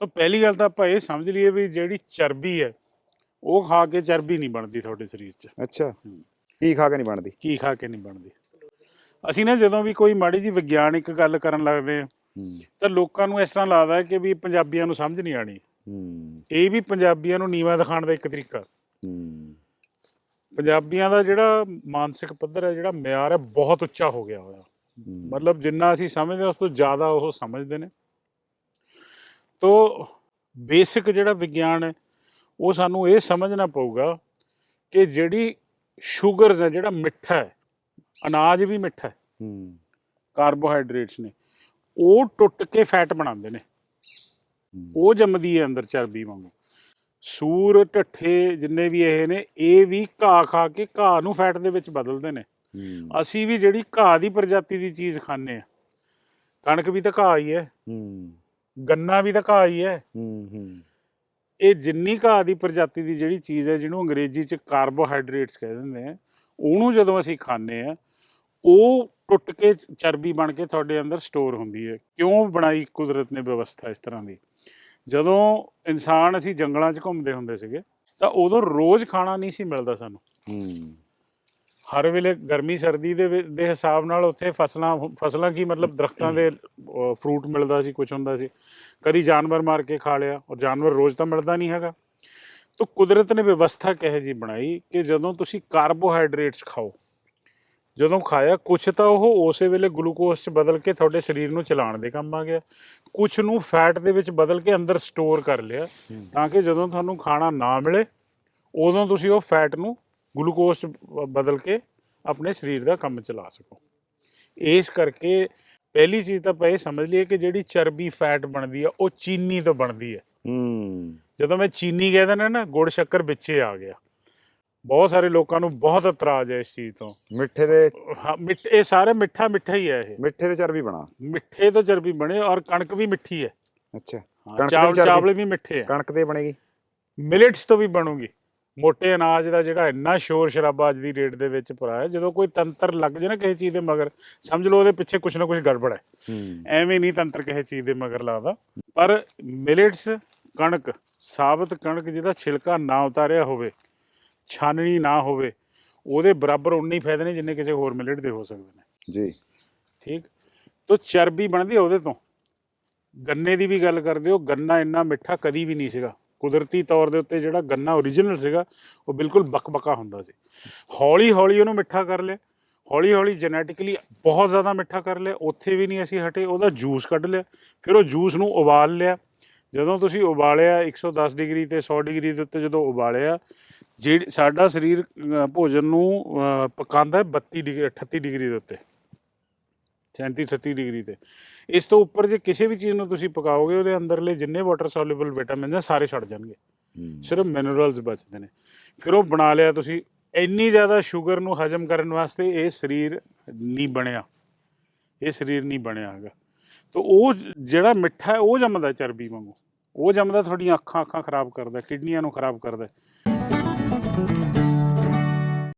ਤਾਂ ਪਹਿਲੀ ਗੱਲ ਤਾਂ ਆਪਾਂ ਇਹ ਸਮਝ ਲਈਏ ਵੀ ਜਿਹੜੀ ਚਰਬੀ ਹੈ ਉਹ ਖਾ ਕੇ ਚਰਬੀ ਨਹੀਂ ਬਣਦੀ ਤੁਹਾਡੇ ਸਰੀਰ 'ਚ। ਅੱਛਾ। ਕੀ ਖਾ ਕੇ ਨਹੀਂ ਬਣਦੀ? ਕੀ ਖਾ ਕੇ ਨਹੀਂ ਬਣਦੀ। ਅਸੀਂ ਨਾ ਜਦੋਂ ਵੀ ਕੋਈ ਮਾੜੀ ਜੀ ਵਿਗਿਆਨਿਕ ਗੱਲ ਕਰਨ ਲੱਗਦੇ ਆ ਹੂੰ। ਤਾਂ ਲੋਕਾਂ ਨੂੰ ਇਸ ਤਰ੍ਹਾਂ ਲੱਗਦਾ ਕਿ ਵੀ ਪੰਜਾਬੀਆਂ ਨੂੰ ਸਮਝ ਨਹੀਂ ਆਣੀ ਹੂੰ। ਇਹ ਵੀ ਪੰਜਾਬੀਆਂ ਨੂੰ ਨੀਵਾ ਦਿਖਾਉਣ ਦਾ ਇੱਕ ਤਰੀਕਾ। ਹੂੰ। ਪੰਜਾਬੀਆਂ ਦਾ ਜਿਹੜਾ ਮਾਨਸਿਕ ਪੱਧਰ ਹੈ ਜਿਹੜਾ ਮਿਆਰ ਹੈ ਬਹੁਤ ਉੱਚਾ ਹੋ ਗਿਆ ਹੋਇਆ। ਮਤਲਬ ਜਿੰਨਾ ਅਸੀਂ ਸਮਝਦੇ ਉਸ ਤੋਂ ਜ਼ਿਆਦਾ ਉਹ ਸਮਝਦੇ ਨੇ। ਤੋ ਬੇਸਿਕ ਜਿਹੜਾ ਵਿਗਿਆਨ ਹੈ ਉਹ ਸਾਨੂੰ ਇਹ ਸਮਝਣਾ ਪਊਗਾ ਕਿ ਜਿਹੜੀ ਸ਼ੂਗਰਸ ਹੈ ਜਿਹੜਾ ਮਿੱਠਾ ਹੈ ਅਨਾਜ ਵੀ ਮਿੱਠਾ ਹੈ ਹੂੰ। ਕਾਰਬੋਹਾਈਡਰੇਟਸ ਨੇ ਉਹ ਟੁੱਟ ਕੇ ਫੈਟ ਬਣਾਉਂਦੇ ਨੇ। ਉਹ ਜੰਮਦੀ ਹੈ ਅੰਦਰ ਚਰਬੀ ਵਾਂਗੂ। ਸੂਰ ਢੱਠੇ ਜਿੰਨੇ ਵੀ ਇਹ ਨੇ ਇਹ ਵੀ ਘਾਹ ਖਾ ਕੇ ਘਾਹ ਨੂੰ ਫੈਟ ਦੇ ਵਿੱਚ ਬਦਲਦੇ ਨੇ। ਅਸੀਂ ਵੀ ਜਿਹੜੀ ਘਾਹ ਦੀ ਪ੍ਰਜਾਤੀ ਦੀ ਚੀਜ਼ ਖਾਂਦੇ ਆ ਕਣਕ ਵੀ ਤਾਂ ਘਾਹ ਹੀ ਹੈ। ਹੂੰ। ਗੰਨਾ ਵੀ ਤਾਂ ਘਾਹ ਹੀ ਹੈ। ਹੂੰ ਹੂੰ। ਇਹ ਜਿੰਨੀ ਘਾਹ ਦੀ ਪ੍ਰਜਾਤੀ ਦੀ ਜਿਹੜੀ ਚੀਜ਼ ਹੈ ਜਿਹਨੂੰ ਅੰਗਰੇਜ਼ੀ 'ਚ ਕਾਰਬੋਹਾਈਡਰੇਟਸ ਕਹਿ ਦਿੰਦੇ ਆ ਉਹਨੂੰ ਜਦੋਂ ਅਸੀਂ ਖਾਂਦੇ ਆ ਉਹ ਟੁੱਟ ਕੇ ਚਰਬੀ ਬਣ ਕੇ ਤੁਹਾਡੇ ਅੰਦਰ ਸਟੋਰ ਹੁੰਦੀ ਹੈ। ਕਿਉਂ ਬਣਾਈ ਕੁਦਰਤ ਨੇ ਵਿਵਸਥਾ ਇਸ ਤਰ੍ਹਾਂ ਦੀ? ਜਦੋਂ ਇਨਸਾਨ ਅਸੀਂ ਜੰਗਲਾਂ 'ਚ ਘੁੰਮਦੇ ਹੁੰਦੇ ਸੀਗੇ ਤਾਂ ਉਦੋਂ ਰੋਜ਼ ਖਾਣਾ ਨਹੀਂ ਸੀ ਮਿਲਦਾ ਸਾਨੂੰ। ਹੂੰ। ਹਰ ਵੇਲੇ ਗਰਮੀ ਸਰਦੀ ਦੇ ਵਿ- ਦੇ ਹਿਸਾਬ ਨਾਲ ਉੱਥੇ ਫਸਲਾਂ ਫਸਲਾਂ ਕੀ ਮਤਲਬ ਦਰਖਤਾਂ ਦੇ ਫਰੂਟ ਮਿਲਦਾ ਸੀ ਕੁਝ ਹੁੰਦਾ ਸੀ। ਕਦੀ ਜਾਨਵਰ ਮਾਰ ਕੇ ਖਾ ਲਿਆ ਔਰ ਜਾਨਵਰ ਰੋਜ਼ ਤਾਂ ਮਿਲਦਾ ਨਹੀਂ ਹੈਗਾ। ਤਾਂ ਕੁਦਰਤ ਨੇ ਵਿਵਸਥਾ ਕਿਹੋ ਜੀ ਬਣਾਈ ਕਿ ਜਦੋਂ ਤੁਸੀਂ ਕਾਰਬੋਹਾਈਡਰੇਟਸ ਖਾਓ ਜਦੋਂ ਖਾਇਆ ਕੁਝ ਤਾਂ ਉਹ ਉਸੇ ਵੇਲੇ ਗਲੂਕੋਜ਼ 'ਚ ਬਦਲ ਕੇ ਤੁਹਾਡੇ ਸਰੀਰ ਨੂੰ ਚਲਾਉਣ ਦੇ ਕੰਮ ਆ ਗਿਆ। ਕੁਝ ਨੂੰ ਫੈਟ ਦੇ ਵਿੱਚ ਬਦਲ ਕੇ ਅੰਦਰ ਸਟੋਰ ਕਰ ਲਿਆ। ਤਾਂ ਕਿ ਜਦੋਂ ਤੁਹਾਨੂੰ ਖਾਣਾ ਨਾ ਮਿਲੇ ਉਦੋਂ ਤੁਸੀਂ ਉਹ ਫੈਟ ਨੂੰ ਗਲੂਕੋਜ਼ ਬ- ਬਦਲ ਕੇ ਆਪਣੇ ਸਰੀਰ ਦਾ ਕੰਮ ਚਲਾ ਸਕੋ। ਇਸ ਕਰਕੇ ਪਹਿਲੀ ਚੀਜ਼ ਤਾਂ ਇਹ ਸਮਝ ਲਈਏ ਕਿ ਜਿਹੜੀ ਚਰਬੀ ਫੈਟ ਬਣਦੀ ਆ ਉਹ ਚੀਨੀ ਤੋਂ ਬਣਦੀ ਹੈ ਹੂੰ। ਜਦੋਂ ਮੈਂ ਚੀਨੀ ਕਹਿ ਦਿੰਦਾ ਨਾ ਗੁੜ ਸ਼ੱਕਰ ਵਿੱਚੇ ਆ ਗਿਆ। ਬਹੁਤ ਸਾਰੇ ਲੋਕਾਂ ਨੂੰ ਬਹੁਤ ਇਤਰਾਜ਼ ਹੈ ਇਸ ਚੀਜ਼ ਤੋਂ। ਮਿੱਠੇ ਦੇ ਹਾਂ ਮਿੱਠ ਇਹ ਸਾਰੇ ਮਿੱਠਾ ਮਿੱਠਾ ਹੀ ਹੈ ਇਹ। ਮਿੱਠੇ ਦੇ ਚਰਬੀ ਬਣਾ। ਮਿੱਠੇ ਤੋਂ ਚਰਬੀ ਬਣੇ ਔਰ ਕਣਕ ਵੀ ਮਿੱਠੀ ਹੈ ਅੱਛਾ ਚਾਵਲ? ਚਾਵਲ ਵੀ ਮਿੱਠੇ ਹੈ ਕਣਕ ਦੇ ਬਣੇਗੀ। ਮਿਲਟਸ ਤੋਂ ਵੀ ਬਣੂਗੀ। ਮੋٹے ਅਨਾਜ ਦਾ ਜਿਹੜਾ ਇੰਨਾ ਸ਼ੋਰ ਸ਼ਰਾਬਾ ਅੱਜ ਦੀ ਡੇਟ ਦੇ ਵਿੱਚ ਭਰਾ ਜਦੋਂ ਕੋਈ ਤੰਤਰ ਲੱਗ ਜੇ ਨਾ ਕਿਸੇ ਚੀਜ਼ ਦੇ ਮਗਰ ਸਮਝ ਲਓ ਉਹਦੇ ਪਿੱਛੇ ਕੁਝ ਨਾ ਕੁਝ ਗੜਬੜ ਹੈ। ਐਵੇਂ ਨਹੀਂ ਤੰਤਰ ਕਿਸੇ ਚੀਜ਼ ਦੇ ਮਗਰ ਲੱਗਦਾ ਪਰ ਮਿਲਟਸ ਕਣਕ ਸਾਬਤ ਕਣਕ ਜਿਹਦਾ ਛਿਲਕਾ ਨਾ ਉਤਾਰਿਆ ਹੋਵੇ ਛਾਨਣੀ ਨਾ ਹੋਵੇ ਉਹਦੇ ਬਰਾਬਰ ਉਨੇ ਹੀ ਫਾਇਦੇ ਨੇ ਜਿੰਨੇ ਕਿਸੇ ਹੋਰ ਮਿਲਟ ਦੇ ਹੋ ਸਕਦੇ ਨੇ। ਜੀ। ਠੀਕ? ਤੋ ਚਰਬੀ ਬਣਦੀ ਉਹਦੇ ਤੋਂ। ਗੰਨੇ ਦੀ ਵੀ ਗੱਲ ਕਰਦੇ ਹੋ ਗੰਨਾ ਇੰਨਾ ਮਿੱਠਾ ਕਦੀ ਵੀ ਨਹੀਂ ਸੀਗਾ। ਕੁਦਰਤੀ ਤੌਰ ਦੇ ਉੱਤੇ ਜਿਹੜਾ ਗੰਨਾ ਓਰੀਜਨਲ ਸੀਗਾ, ਉਹ ਬਿਲਕੁਲ ਬਕਬਕਾ ਹੁੰਦਾ ਸੀ। ਹੌਲੀ ਹੌਲੀ ਉਹਨੂੰ ਮਿੱਠਾ ਕਰ ਲਿਆ। ਹੌਲੀ ਹੌਲੀ ਜੈਨੇਟਿਕਲੀ ਬਹੁਤ ਜ਼ਿਆਦਾ ਮਿੱਠਾ ਕਰ ਲਿਆ। ਉੱਥੇ ਵੀ ਨਹੀਂ ਅਸੀਂ ਹਟੇ, ਉਹਦਾ ਜੂਸ ਕੱਢ ਲਿਆ। ਫਿਰ ਉਹ ਜੂਸ ਨੂੰ ਉਬਾਲ ਲਿਆ। ਜਦੋਂ ਤੁਸੀਂ ਉਬਾਲਿਆ 110 ਡਿਗਰੀ ਤੇ 100 ਡਿਗਰੀ ਦੇ ਉੱਤੇ ਜਦੋਂ ਉਬਾਲਿਆ, ਜਿਹੜੀ ਸਾਡਾ ਸਰੀਰ ਭੋਜਨ ਨੂੰ ਪਕਾਉਂਦਾ ਹੈ 32 ਡਿਗਰੀ 38 ਡਿਗਰੀ ਦੇ ਉੱਤੇ। 37 38 ਡਿਗਰੀ ਤੇ। ਇਸ ਤੋਂ ਉੱਪਰ ਜੇ ਕਿਸੇ ਵੀ ਚੀਜ਼ ਨੂੰ ਤੁਸੀਂ ਪਕਾਓਗੇ ਉਹਦੇ ਅੰਦਰਲੇ ਜਿੰਨੇ ਵਾਟਰ ਸੋਲੂਬਲ ਵਿਟਾਮਿਨਸ ਆ ਸਾਰੇ ਛੱਡ ਜਾਣਗੇ। ਸਿਰਫ ਮਿਨਰਲਸ ਬਚਦੇ ਨੇ। ਫਿਰ ਉਹ ਬਣਾ ਲਿਆ ਤੁਸੀਂ ਇੰਨੀ ਜ਼ਿਆਦਾ ਸ਼ੂਗਰ ਨੂੰ ਹਜਮ ਕਰਨ ਵਾਸਤੇ ਇਹ ਸਰੀਰ ਨਹੀਂ ਬਣਿਆ। ਇਹ ਸਰੀਰ ਨਹੀਂ ਬਣਿਆ ਹੈਗਾ। ਤਾਂ ਉਹ ਜਿਹੜਾ ਮਿੱਠਾ ਹੈ ਉਹ ਜੰਮਦਾ ਚਰਬੀ ਵਾਂਗੂ। ਉਹ ਜੰਮਦਾ ਤੁਹਾਡੀਆਂ ਅੱਖਾਂ ਅੱਖਾਂ ਖਰਾਬ ਕਰਦਾ ਕਿਡਨੀਆਂ ਨੂੰ ਖਰਾਬ ਕਰਦਾ।